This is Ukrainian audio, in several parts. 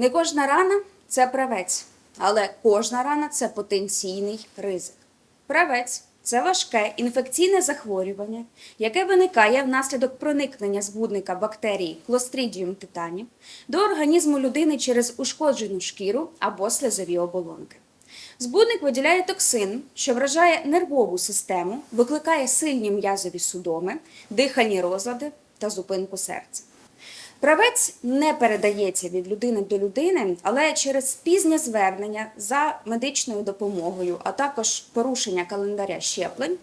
Не кожна рана це правець, але кожна рана це потенційний ризик. Правець це важке інфекційне захворювання, яке виникає внаслідок проникнення збудника бактерії Clostridium tetani до організму людини через ушкоджену шкіру або слизові оболонки. Збудник виділяє токсин, що вражає нервову систему, викликає сильні м'язові судоми, дихальні розлади та зупинку серця. Правець не передається від людини до людини, але через пізнє звернення за медичною допомогою, а також порушення календаря щеплень,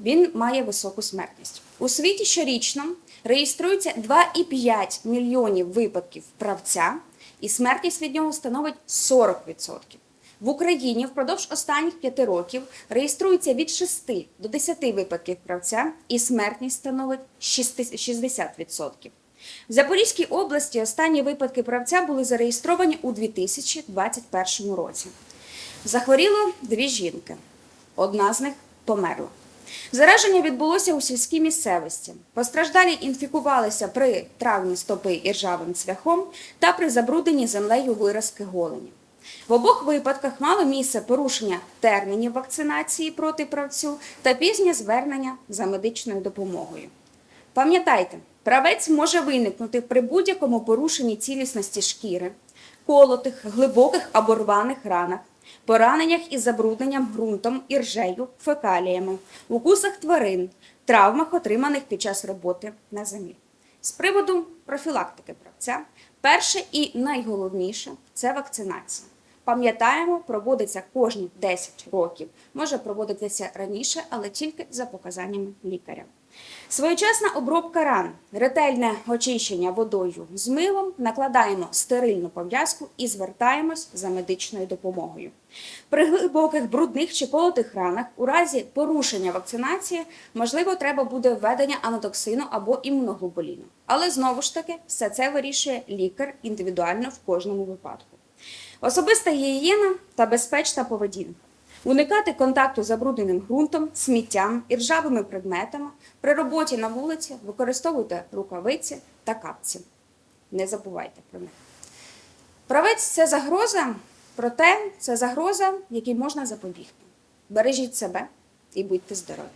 він має високу смертність. У світі щорічно реєструється 2,5 мільйонів випадків правця, і смертність від нього становить 40%. В Україні впродовж останніх п'яти років реєструється від 6 до 10 випадків правця, і смертність становить 60%. В Запорізькій області останні випадки правця були зареєстровані у 2021 році. Захворіло дві жінки. Одна з них померла. Зараження відбулося у сільській місцевості. Постраждалі інфікувалися при травмі стопи іржавим цвяхом та при забрудненні землею виразки голені. В обох випадках мало місце порушення термінів вакцинації проти правцю та пізнє звернення за медичною допомогою. Пам'ятайте, правець може виникнути при будь-якому порушенні цілісності шкіри, колотих, глибоких або рваних ранах, пораненнях із забрудненням ґрунтом, іржею, фекаліями, укусах тварин, травмах, отриманих під час роботи на землі. З приводу профілактики правця, перше і найголовніше це вакцинація. Пам'ятаємо, проводиться кожні 10 років. Може проводитися раніше, але тільки за показаннями лікаря. Своєчасна обробка ран, ретельне очищення водою з милом, накладаємо стерильну пов'язку і звертаємось за медичною допомогою. При глибоких брудних чи колотих ранах у разі порушення вакцинації можливо треба буде введення анотоксину або імуноглобуліну. Але знову ж таки все це вирішує лікар індивідуально в кожному випадку. Особиста гігієна та безпечна поведінка. Уникати контакту з забрудненим ґрунтом, сміттям і ржавими предметами. При роботі на вулиці використовуйте рукавиці та капці. Не забувайте про них. Правець це загроза, проте це загроза, якій можна запобігти. Бережіть себе і будьте здорові.